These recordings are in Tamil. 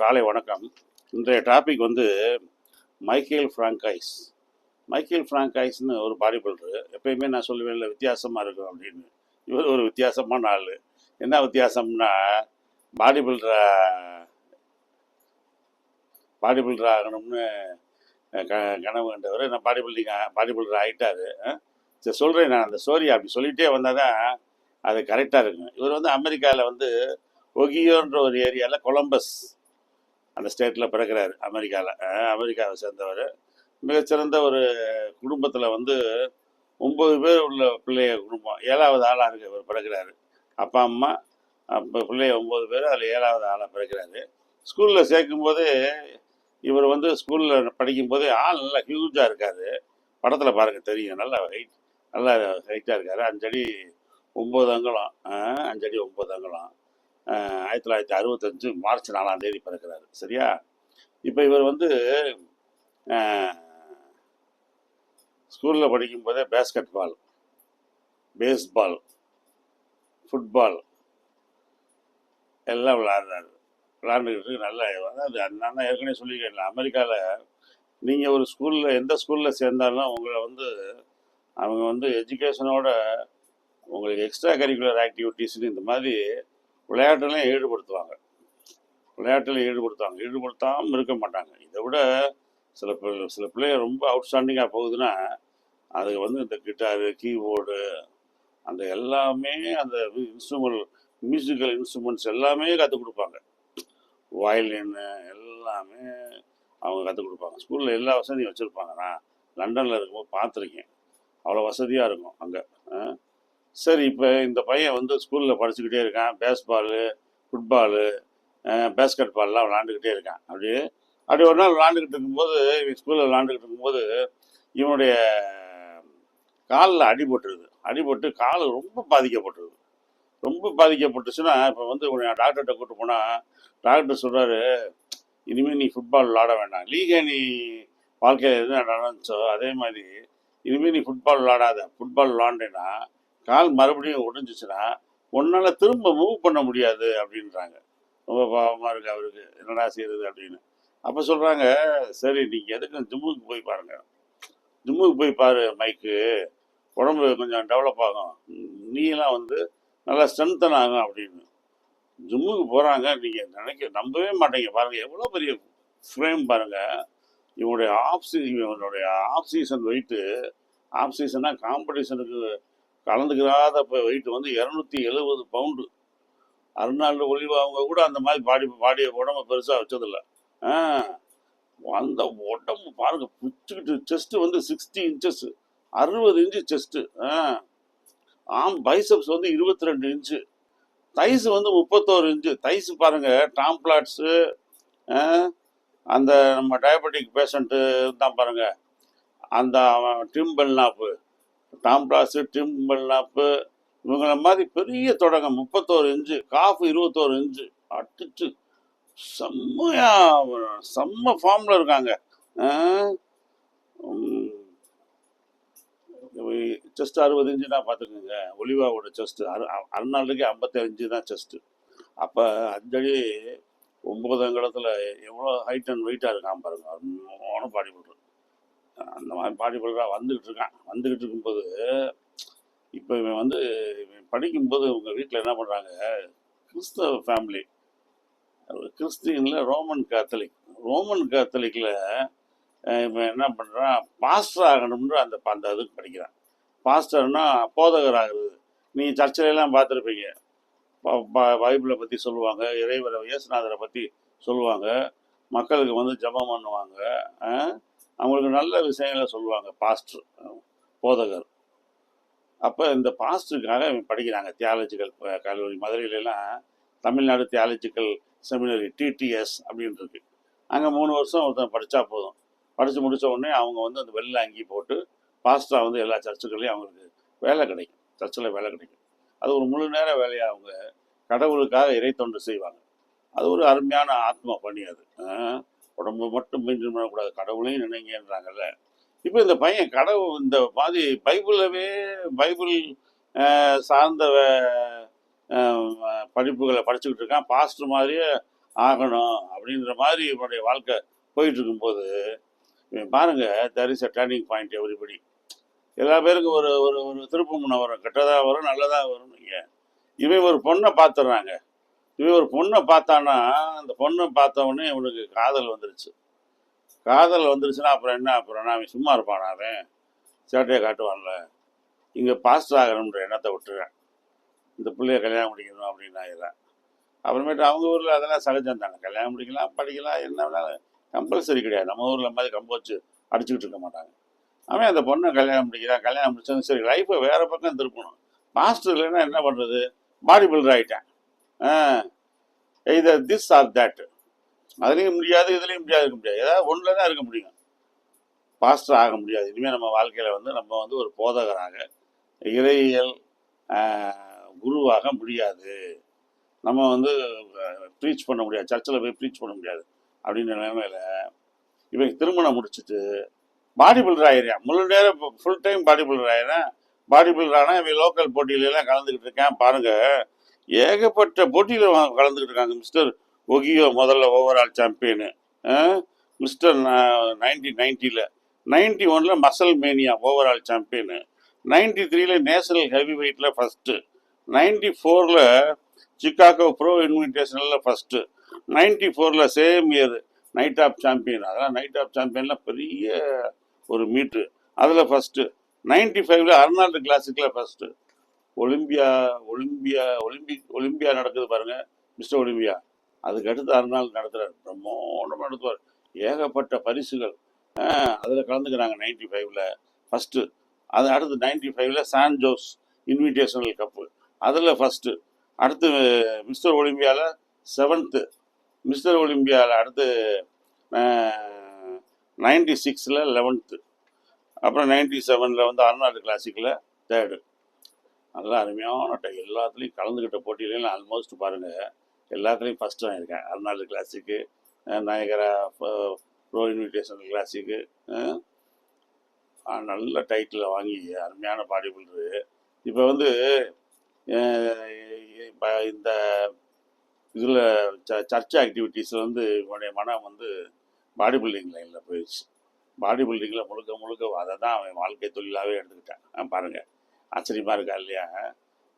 காலை வணக்கம். இன்றைய டாபிக் வந்து மைக்கேல் ஃப்ராங்கைஸ் மைக்கேல் ஃப்ராங்கைஸ்னு ஒரு பாடி பில்டரு எப்பயுமே நான் சொல்லுவேன் இல்லை வித்தியாசமாக இருக்கும் அப்படின்னு. இவர் ஒரு வித்தியாசமான ஆள். என்ன வித்தியாசம்னா பாடி பில்டரா பாடி பில்டர் ஆகணும்னு க கனவு கண்டவர். நான் பாடி பில்டிங் பாடி பில்டர் ஆகிட்டார் சரி சொல்கிறேன் நான் அந்த ஸ்டோரி அப்படி சொல்லிகிட்டே வந்தால் தான் அது கரெக்டாக இருக்கும். இவர் வந்து அமெரிக்காவில் வந்து ஒகியோன்ற ஒரு ஏரியாவில் கொலம்பஸ் அந்த ஸ்டேட்டில் பிறக்கிறாரு. அமெரிக்காவில் அமெரிக்காவை சேர்ந்தவர். மிகச்சிறந்த ஒரு குடும்பத்தில் வந்து ஒம்பது பேர் உள்ள பிள்ளைய குடும்பம். ஏழாவது ஆளாக இருக்கு இவர் பிறக்கிறாரு. அப்பா அம்மா அப்போ பிள்ளைய ஒம்பது பேர் அதில் ஏழாவது ஆளாக பிறக்கிறாரு. ஸ்கூலில் சேர்க்கும்போது இவர் வந்து ஸ்கூலில் படிக்கும்போது ஆள் நல்லா ஹியூஜாக இருக்காரு. படத்தில் பாருங்கள் தெரியும். நல்லா ஹைட் நல்லா ஹைட்டாக இருக்காரு. அஞ்சடி ஒம்பது அங்குலம். அஞ்சடி ஒம்பது அங்குலம். ஆயிரத்தி தொள்ளாயிரத்தி அறுபத்தஞ்சு மார்ச் நாலாம் தேதி பிறக்கிறாரு. சரியா? இப்போ இவர் வந்து ஸ்கூலில் படிக்கும்போதே பேஸ்கெட் பால் பேஸ்பால் ஃபுட்பால் எல்லாம் விளையாடுறாரு. விளாண்டுக்கிட்டு நல்லா அது நான் ஏற்கனவே சொல்லியிருக்கேன் அமெரிக்காவில் நீங்கள் ஒரு ஸ்கூலில் எந்த ஸ்கூலில் சேர்ந்தாலும் உங்களை வந்து அவங்க வந்து எஜுகேஷனோட உங்களுக்கு எக்ஸ்ட்ரா கரிக்குலர் ஆக்டிவிட்டீஸ்னு இந்த மாதிரி விளையாட்டுலையும் ஈடுபடுத்துவாங்க. விளையாட்டில் ஈடுபடுத்துவாங்க. ஈடுபடுத்தாமல் இருக்க மாட்டாங்க. இதை விட சில சில பிள்ளைங்க ரொம்ப அவுட்ஸ்டாண்டிங்காக போகுதுன்னா அதுக்கு வந்து இந்த கிட்டாரு கீபோர்டு அந்த எல்லாமே அந்த இன்ஸ்ட்ருமெண்ட் மியூசிக்கல் இன்ஸ்ட்ருமெண்ட்ஸ் எல்லாமே கற்றுக் கொடுப்பாங்க. வயலின்னு எல்லாமே அவங்க கற்றுக் கொடுப்பாங்க. ஸ்கூலில் எல்லா வசதியும் வச்சுருப்பாங்க. நான் லண்டனில் இருக்கும்போது பார்த்துருக்கேன். அவ்வளோ வசதியாக இருக்கும் அங்கே. சரி இப்போ இந்த பையன் வந்து ஸ்கூலில் படிச்சுக்கிட்டே இருக்கான். பேஸ்பாலு ஃபுட்பாலு பேஸ்கெட் பால்லாம் விளாண்டுக்கிட்டே இருக்கான். அப்படியே அப்படி ஒரு நாள் விளாண்டுக்கிட்டு இருக்கும்போது இவன் ஸ்கூலில் விளாண்டுக்கிட்டு இருக்கும்போது இவனுடைய காலில் அடிபட்டுருது அடிபட்டு கால் ரொம்ப பாதிக்கப்பட்டுருது. ரொம்ப பாதிக்கப்பட்டுச்சுன்னா இப்போ வந்து உன்னை டாக்டர்கிட்ட கூட்டு போனால் டாக்டர் சொல்கிறாரு இனிமேல் நீ ஃபுட்பால் விளாட வேண்டாம். லீகே நீ வாழ்க்கையில் எது நடந்துச்சோ அதே மாதிரி இனிமேல் நீ ஃபுட்பால் விளாடாத. ஃபுட்பால் விளாண்டேன்னா கால் மறுபடியும் உடைஞ்சிச்சுன்னா உன்னால் திரும்ப மூவ் பண்ண முடியாது அப்படின்றாங்க. ரொம்ப பாவமாக இருக்குது அவருக்கு. என்னடா செய்யறது அப்படின்னு. அப்போ சொல்கிறாங்க சரி நீங்கள் எதுக்கும் ஜிம்முக்கு போய் பாருங்கள் ஜிம்முக்கு போய் பாரு மைக்கு உடம்பு கொஞ்சம் டெவலப் ஆகும். நீலாம் வந்து நல்லா ஸ்ட்ரென்தன் ஆகும் அப்படின்னு. ஜிம்முக்கு போகிறாங்க நீங்கள் நினைக்க நம்பவே மாட்டீங்க. பாருங்கள் எவ்வளோ பெரிய ஃப்ரேம் பாருங்கள் இவனுடைய ஆஃப் சீ இவனுடைய ஆஃப் சீசன் வெயிட்டு ஆஃப் சீசனாக காம்படிஷனுக்கு கலந்துக்கிறாத வெயிட் வந்து இரநூத்தி எழுபது பவுண்டு அருணாண்டு ஒளிவு அவங்க கூட அந்த மாதிரி பாடி பாடிய உடம்பு பெருசாக வச்சதில்ல. ஆ அந்த உடம்பு பாருங்க பிடிச்சிக்கிட்டு செஸ்ட்டு வந்து சிக்ஸ்டி இன்ச்சஸ் அறுபது இன்ச்சு செஸ்ட்டு ஆ ஆம் பைசப்ஸ் வந்து இருபத்தி ரெண்டு இன்ச்சு தைஸ் வந்து முப்பத்தோரு இன்ச்சு தைஸ் பாருங்கள் டாம்ப்ளாட்ஸு அந்த நம்ம டயபெட்டிக் பேஷண்ட்டு தான் பாருங்கள் அந்த டிம் நாப்பு டாம்ப்ளாஸு டிம் பெல்னாப்பு இவங்கள மாதிரி பெரிய தொடக்கம் முப்பத்தோரு இன்ச்சு காஃப் இருபத்தோரு இன்ச்சு. அடிச்சு. செம்மையா செம்ம ஃபார்மில் இருக்காங்க. செஸ்ட் அறுபது இன்ச்சு தான் பார்த்துக்கோங்க. ஒலிவாவோட செஸ்ட். அரு அருநாளுக்கு ஐம்பத்தஞ்சு தான் செஸ்ட்டு அப்போ அஞ்சடி ஒம்பது அங்கலத்தில் எவ்வளோ ஹைட் அண்ட் வெயிட்டாக இருக்கான் பாருங்க. அருமையான பாடி பில்டர் அந்த மாதிரி பாடி பில்டராக வந்துக்கிட்டு இருக்கான். வந்துக்கிட்டு இருக்கும்போது இப்போ இவன் வந்து இவன் படிக்கும்போது உங்கள் வீட்டில் என்ன பண்ணுறாங்க கிறிஸ்தவ ஃபேமிலி கிறிஸ்டியனில் ரோமன் கேத்தலிக் ரோமன் கேத்தலிக்கில் இப்போ என்ன பண்ணுறான் பாஸ்டர் ஆகணும்னு அந்த அந்த இதுக்கு படிக்கிறான். பாஸ்டர்னா போதகர் ஆகுறது நீங்கள் சர்ச்சிலெல்லாம் பார்த்துருப்பீங்க. பைபிளை பற்றி சொல்லுவாங்க. இறைவரை இயேசுநாதரை பற்றி சொல்லுவாங்க. மக்களுக்கு வந்து ஜெபம் பண்ணுவாங்க. அவங்களுக்கு நல்ல விஷயங்களை சொல்லுவாங்க பாஸ்டர் போதகர். அப்போ இந்த பாஸ்டருக்காக படிக்கிறாங்க. தியாலஜிக்கல் கல்லூரி மதுரையிலலாம் தமிழ்நாடு தியாலஜிக்கல் செமினரி டிடிஎஸ் அப்படின்றது அங்கே மூணு வருஷம் ஒருத்தன் படித்தா போதும். படித்து முடித்த உடனே அவங்க வந்து அந்த வெளில அங்கி போட்டு பாஸ்டராக வந்து எல்லா சர்ச்சுகள்லையும் அவங்களுக்கு வேலை கிடைக்கும். சர்ச்சில் வேலை கிடைக்கும். அது ஒரு முழு நேர வேலையாக அவங்க கடவுளுக்காக இறை தொண்டு செய்வாங்க. அது ஒரு அருமையான ஆத்ம பணி அது. உடம்பு மட்டும் மீண்டும் பண்ணக்கூடாது கடவுளையும் நினைங்கன்றாங்கல்ல. இப்போ இந்த பையன் கடவுள் இந்த மாதிரி பைபிளவே பைபிள் சார்ந்த படிப்புகளை படிச்சுக்கிட்டு இருக்கான். பாஸ்டர் மாதிரியே ஆகணும் அப்படின்ற மாதிரி இவனுடைய வாழ்க்கை போயிட்டு இருக்கும்போது பாருங்க there is a turning point everybody எல்லா பேருக்கும் ஒரு ஒரு ஒரு திருப்பு வரும். கெட்டதாக வரும் நல்லதாக வரும் நீங்கள் இவன் ஒரு பொண்ணை பார்த்துட்றாங்க. இவன் ஒரு பொண்ணை பார்த்தானா அந்த பொண்ணை பார்த்தவொடனே இவனுக்கு காதல் வந்துருச்சு. காதல் வந்துருச்சுன்னா அப்புறம் என்ன? அப்புறம் நான் அவன் சும்மா இருப்பான் அவன்? சேட்டையை காட்டுவான்ல. இங்கே பாஸ்டர் ஆகணுன்ற எண்ணத்தை விட்டுறேன். இந்த பிள்ளைய கல்யாணம் முடிக்கணும் அப்படின்னு ஆயிடுறேன் அப்புறமேட்டு அவங்க ஊரில் அதெல்லாம் சகஜம் தானே. கல்யாணம் முடிக்கலாம் படிக்கலாம் என்ன வேணாலும். கம்பல்சரி கிடையாது. நம்ம ஊரில் மாதிரி கம்ப வச்சு அடிச்சுக்கிட்டு இருக்க மாட்டாங்க. அவன் அந்த பொண்ணை கல்யாணம் முடிக்கிறான். கல்யாணம் முடிச்சதும் சரி லைஃப்பை வேறு பக்கம் திருப்பணும். மாஸ்டர் இல்லைன்னா என்ன பண்ணுறது பாடி பில்டர் ஆகிட்டேன் இது திஸ் ஆர் தட் அதுலேயும் முடியாது இதுலேயும் முடியாது இருக்க முடியாது. ஏதாவது ஒன்றில் தான் இருக்க முடியும். பாஸ்டர் ஆக முடியாது. இனிமேல் நம்ம வாழ்க்கையில் வந்து நம்ம வந்து ஒரு போதகராக இறையியல் குருவாக முடியாது. நம்ம வந்து ப்ரீச் பண்ண முடியாது. சர்ச்சில் போய் ப்ரீச் பண்ண முடியாது. அப்படின்ற நிலைமையில் இவங்க திருமணம் முடிச்சுட்டு பாடி பில்டர் ஆயிடுறான். முழு நேரம் ஃபுல் டைம் பாடி பில்டர் ஆயிடுறேன். பாடி பில்டர் ஆனால் இவன் லோக்கல் போட்டியிலலாம் கலந்துக்கிட்டு இருக்கேன். பாருங்கள் ஏகப்பட்ட போட்டியில் கலந்துக்கிட்டு இருக்காங்க. மிஸ்டர் ஒகியோ முதல்ல ஓவரால் சாம்பியனு மிஸ்டர் நைன்டீன் நைன்ட்டியில் நைன்டி ஒனில் muscle mania overall champion ninety த்ரீல நேஷனல் ஹெவி வெயிட்டில் ஃபஸ்ட்டு நைன்டி ஃபோரில் சிக்காகோ ப்ரோ இன்விடேஷனில் ஃபஸ்ட்டு நைன்டி ஃபோரில் same year night of champion அதெல்லாம் நைட் ஆஃப் சாம்பியனில் பெரிய ஒரு மீட்ரு அதில் ஃபஸ்ட்டு நைன்டி ஃபைவ்ல Arnold கிளாசிக்கில் first Olympia Olympia Olympic Olympia நடக்குது பாருங்க மிஸ்டர் ஒலிம்பியா. அதுக்கு அடுத்து அர்னால்டு நடத்துகிறார் பிரம்மோண்டமாக நடத்துவார். ஏகப்பட்ட பரிசுகள். அதில் கலந்துக்கிறாங்க நைன்டி ஃபைவ்ல. ஃபஸ்ட்டு அது அடுத்து நைன்டி ஃபைவ்ல சான் ஜோஸ் இன்விடேஷனல் கப்பு அதில் ஃபஸ்ட்டு அடுத்து மிஸ்டர் ஒலிம்பியாவில் செவன்த்து மிஸ்டர் ஒலிம்பியாவில் அடுத்து நைன்டி சிக்ஸில் லெவன்த்து அப்புறம் நைன்டி செவனில் வந்து அர்னால்டு கிளாசிக்கில் தேர்டு நல்லா அருமையான டைம் எல்லாத்துலேயும் கலந்துக்கிட்ட போட்டியிலையும் நான் ஆல்மோஸ்ட் பாருங்கள் எல்லாத்துலேயும் ஃபஸ்ட்டு வாங்கியிருக்கேன். Arnold classic Niagara pro invitation classic நல்ல டைட்டில் வாங்கி அருமையான பாடி பில்டரு இப்போ வந்து இப்போ இந்த இதில் ச சர்ச் ஆக்டிவிட்டீஸில் வந்து இவனுடைய மனம் வந்து பாடி பில்டிங் லைனில் போயிடுச்சு. பாடி பில்டிங்கில் முழுக்க முழுக்க அதை தான் அவன் வாழ்க்கை தொழிலாகவே எடுத்துக்கிட்டான். பாருங்கள் ஆச்சரியமாக இருக்கா இல்லையா?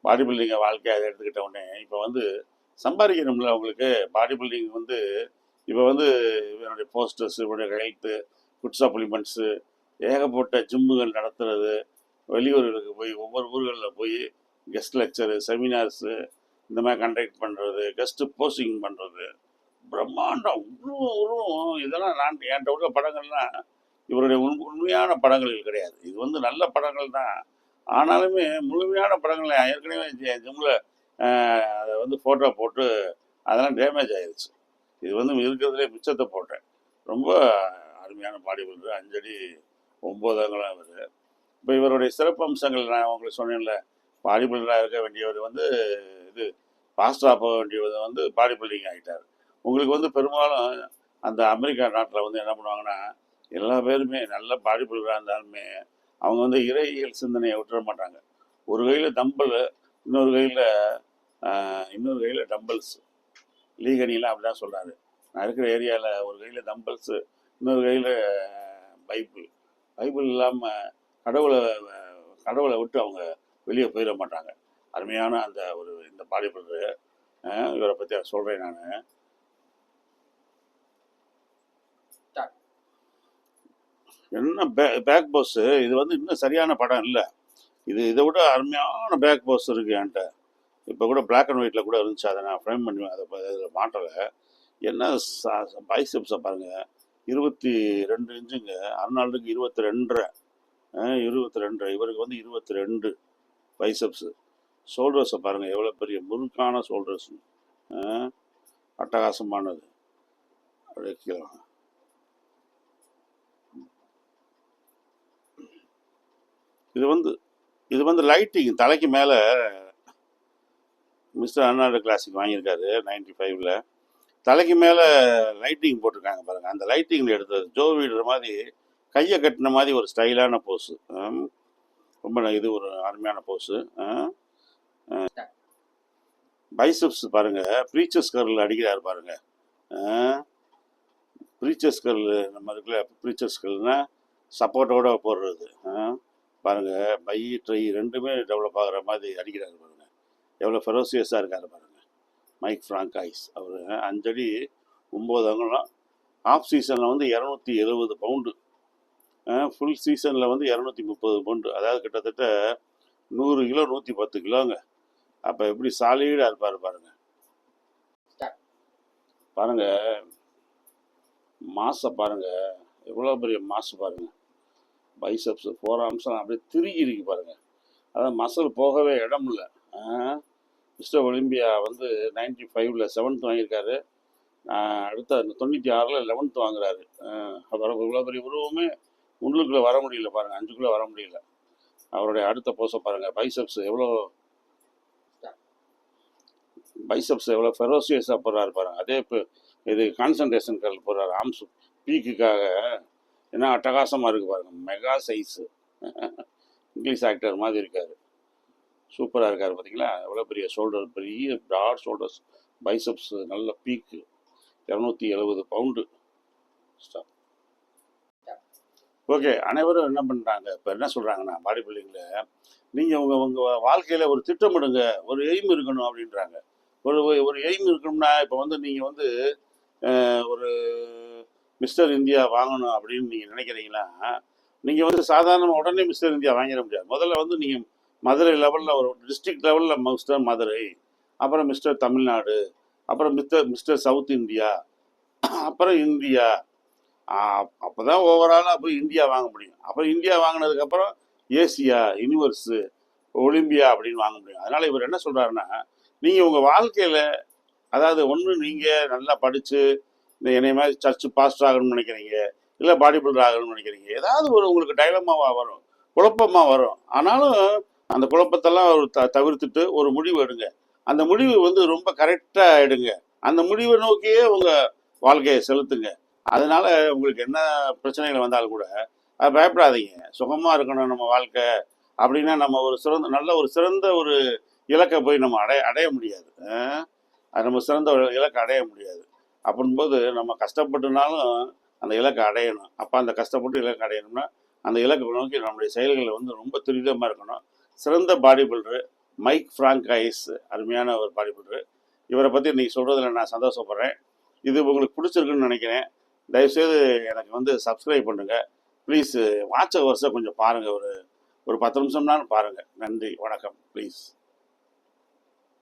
பாடி பில்டிங்கை வாழ்க்கையை அதை எடுத்துக்கிட்ட உடனே இப்போ வந்து சம்பாதிக்கணும்ல அவங்களுக்கு பாடி பில்டிங் வந்து இப்போ வந்து இவனுடைய போஸ்டர்ஸ் இவனுடைய ஹெல்த்து ஃபுட் சப்ளிமெண்ட்ஸு ஏகப்பட்ட ஜிம்முகள் நடத்துறது வெளியூர்களுக்கு போய் ஒவ்வொரு ஊர்களில் போய் கெஸ்ட் லெக்சரு செமினார்ஸு இந்த மாதிரி கண்டக்ட் பண்ணுறது கெஸ்ட்டு போஸ்டிங் பண்ணுறது பிரம்மாண்டம் உருவம் உருவம் இதெல்லாம் நான் என்கிட்ட உள்ள படங்கள்லாம் இவருடைய உண் உண்மையான படங்கள் கிடையாது. இது வந்து நல்ல படங்கள் தான் ஆனாலுமே முழுமையான படங்களை ஏற்கனவே ஜிம்மில் அதை வந்து ஃபோட்டோ போட்டு அதெல்லாம் டேமேஜ் ஆயிடுச்சு இது வந்து இருக்கிறதுலே மிச்சத்தை போட்டேன். ரொம்ப அருமையான பாடி பில்டர் அஞ்சடி ஒம்பது அங்கலம் இவர் இப்போ இவருடைய சிறப்பு அம்சங்கள் நான் உங்களுக்கு சொன்னேன்ல. பாடி பில்டராக இருக்க வேண்டியவர் வந்து இது பாஸ்டராக போக வேண்டியவர் வந்து பாடி பில்டிங் ஆகிட்டார் உங்களுக்கு வந்து பெரும்பாலும் அந்த அமெரிக்கா நாட்டில் வந்து என்ன பண்ணுவாங்கன்னா எல்லா பேருமே நல்ல பாடி பில்டராக இருந்தாலுமே அவங்க வந்து இறையியல் சிந்தனையை விட்டுற மாட்டாங்க. ஒரு கையில் தம்பல் இன்னொரு கையில் இன்னொரு கையில் டம்பல்ஸ். லீகனிலாம் அப்படி தான் சொல்கிறாரு நான் இருக்கிற ஏரியாவில் ஒரு கையில் தம்பல்ஸு இன்னொரு கையில் பைபிள். பைபிள் இல்லாமல் கடவுளை கடவுளை விட்டு அவங்க வெளியே போயிட மாட்டாங்க. அருமையான அந்த ஒரு இந்த பாடி இவரை பற்றி சொல்கிறேன் நான். என்ன பே பேக் போஸ் இது வந்து இன்னும் சரியான படம் இல்லை. இது இதை விட அருமையான பேக் போஸ் இருக்குது என்கிட்ட. இப்போ கூட பிளாக் அண்ட் ஒயிட்டில் கூட இருந்துச்சு. அதை நான் ஃப்ரேம் பண்ணி அதை இதில் மாட்டலை. என்ன பைசப்ஸை பாருங்கள் இருபத்தி ரெண்டு இன்ச்சுங்க அர்னால்டுக்கு இருபத்தி ரெண்டரை. இருபத்தி ரெண்டரை. இவருக்கு வந்து இருபத்தி ரெண்டு பைசப்ஸு ஷோல்டர்ஸை பாருங்கள் எவ்வளோ பெரிய முறுக்கான ஷோல்டர்ஸ் அட்டகாசமானது. அப்படியே கீழே இது வந்து இது வந்து லைட்டிங் தலைக்கு மேலே மிஸ்டர் அர்னால்டு கிளாசிக் வாங்கியிருக்காரு நைன்டி ஃபைவ்ல தலைக்கு மேலே லைட்டிங் போட்டிருக்காங்க பாருங்க. அந்த லைட்டிங்கில் எடுத்தது ஜோ வீடுற மாதிரி கையை கட்டின மாதிரி ஒரு ஸ்டைலான போஸு ரொம்ப இது ஒரு அருமையான போஸு பைசப்ஸ் பாருங்கள் ப்ரீச்சர்ஸ் கரில் அடிக்கிறார் பாருங்கள் ப்ரீச்சர்ஸ் கல் நம்ம இருக்குல்ல ப்ரீச்சர்ஸ் கல்னா சப்போர்ட்டோட போடுறது. பாருங்கள் மை பை ட்ரை ரெண்டுமே டெவலப் ஆகிற மாதிரி அடிக்கிறாரு பாருங்கள் எவ்வளோ ஃபெரோசியஸாக இருக்கார் பாருங்கள் மைக் ஃப்ராங்க் ஐஸ் அவர் அஞ்சடி ஒம்பது அங்குலம் ஆஃப் சீசனில் வந்து இரநூத்தி எழுபது பவுண்டு ஃபுல் சீசனில் வந்து இரநூத்தி முப்பது பவுண்டு அதாவது கிட்டத்தட்ட நூறு கிலோ நூற்றி பத்து கிலோங்க. அப்போ எப்படி சாலிடாக இருப்பார் பாருங்கள் பாருங்கள் மாசை பாருங்கள் எவ்வளோ பெரிய மாசு பாருங்கள் பைசப்ஸ் ஃபோர் ஆம்ஸ்லாம் அப்படியே திருகி இருக்கு பாருங்கள் அதான் மசில் போகவே இடம் இல்லை மிஸ்டர் ஒலிம்பியா வந்து நைன்டி ஃபைவ்ல செவன்த் வாங்கியிருக்காரு. அடுத்த தொண்ணூற்றி ஆறில் லெவன்த் வாங்குறாரு. அப்புறம் இவ்வளோ பெரிய உருவமே உள்ளுக்குள்ளே வர முடியல பாருங்கள் அஞ்சுக்குள்ளே வர முடியல. அவருடைய அடுத்த போஸை பாருங்கள் பைசப்ஸ் எவ்வளோ பைசப்ஸ் எவ்வளோ ஃபெரோசியஸாக போடுறாரு பாருங்க. அதே இப்போ இது கான்சன்ட்ரேஷன் கல் போடுறாரு. ஆம்ஸ் பீக்குக்காக என்ன அட்டகாசமாக இருக்கு பாருங்க. Mega size. இங்கிலீஷ் ஆக்டர் மாதிரி இருக்கார். சூப்பராக இருக்கார் பார்த்தீங்களா எவ்வளோ பெரிய ஷோல்டர் பெரிய ப்ராட் ஷோல்டர்ஸ் பைசப்ஸ் நல்ல பீக்கு இரநூத்தி எழுபது பவுண்டு ஸ்டாப் ஓகே அனைவரும் என்ன பண்ணுறாங்க இப்போ என்ன சொல்கிறாங்கன்னா பாடி பில்டிங்கில் நீங்கள் உங்கள் உங்கள் வாழ்க்கையில் ஒரு திட்டமிடுங்க ஒரு எய்ம் இருக்கணும் அப்படின்றாங்க. ஒரு ஒரு எய்ம் இருக்கணும்னா இப்போ வந்து நீங்கள் வந்து ஒரு மிஸ்டர் இந்தியா வாங்கணும் அப்படின்னு நீங்கள் நினைக்கிறீங்களா? நீங்கள் வந்து சாதாரணமாக உடனே மிஸ்டர் இந்தியா வாங்கிட முடியாது. முதல்ல வந்து நீங்கள் மதுரை லெவலில் ஒரு டிஸ்ட்ரிக்ட் லெவலில் மிஸ்டர் மதுரை அப்புறம் மிஸ்டர் தமிழ்நாடு அப்புறம் மிஸ்டர் மிஸ்டர் சவுத் இந்தியா அப்புறம் இந்தியா. அப்போ தான் ஓவராலாக போய் இந்தியா வாங்க முடியும். அப்புறம் இந்தியா வாங்கினதுக்கப்புறம் ஏசியா யூனிவர்ஸு ஒலிம்பியா அப்படின்னு வாங்க முடியும். அதனால் இவர் என்ன சொல்கிறாருன்னா நீங்கள் உங்கள் வாழ்க்கையில் அதாவது ஒன்று நீங்கள் நல்லா படித்து இந்த மாதிரி சர்ச்சு பாஸ்டர் ஆகணும்னு நினைக்கிறீங்க இல்லை பாடி பில்டர் ஆகணும்னு நினைக்கிறீங்க ஏதாவது ஒரு உங்களுக்கு டைலமாவாக வரும் குழப்பமாக வரும். ஆனாலும் அந்த குழப்பத்தெல்லாம் ஒரு த தவிர்த்துட்டு ஒரு முடிவு எடுங்க. அந்த முடிவு வந்து ரொம்ப கரெக்டாக எடுங்க. அந்த முடிவை நோக்கியே உங்கள் வாழ்க்கையை செலுத்துங்க. அதனால உங்களுக்கு என்ன பிரச்சனைகள் வந்தாலும் கூட அது பயப்படாதீங்க. சுகமாக இருக்கணும் நம்ம வாழ்க்கை அப்படின்னா நம்ம ஒரு சிறந்த நல்ல ஒரு சிறந்த ஒரு இலக்கை போய் நம்ம அடைய அடைய முடியாது. அது நம்ம சிறந்த ஒரு இலக்கை அடைய முடியாது. அப்படின்போது நம்ம கஷ்டப்பட்டுனாலும் அந்த இலக்கை அடையணும். அப்போ அந்த கஷ்டப்பட்டு இலக்கை அடையணும்னா அந்த இலக்கை நோக்கி நம்முடைய செயல்களில் வந்து ரொம்ப துரிதமாக இருக்கணும். சிறந்த body builder Mike Francois அருமையான ஒரு பாடி பில்டரு இவரை பற்றி இன்றைக்கி சொல்கிறதுல நான் சந்தோஷப்படுறேன். இது உங்களுக்கு பிடிச்சிருக்குன்னு நினைக்கிறேன். தயவுசெய்து எனக்கு வந்து சப்ஸ்கிரைப் பண்ணுங்கள் ப்ளீஸ் வாட்ச் ஹவர்ஸை கொஞ்சம் பாருங்கள் ஒரு ஒரு பத்து நிமிஷம்னாலும் பாருங்கள் நன்றி வணக்கம். ப்ளீஸ்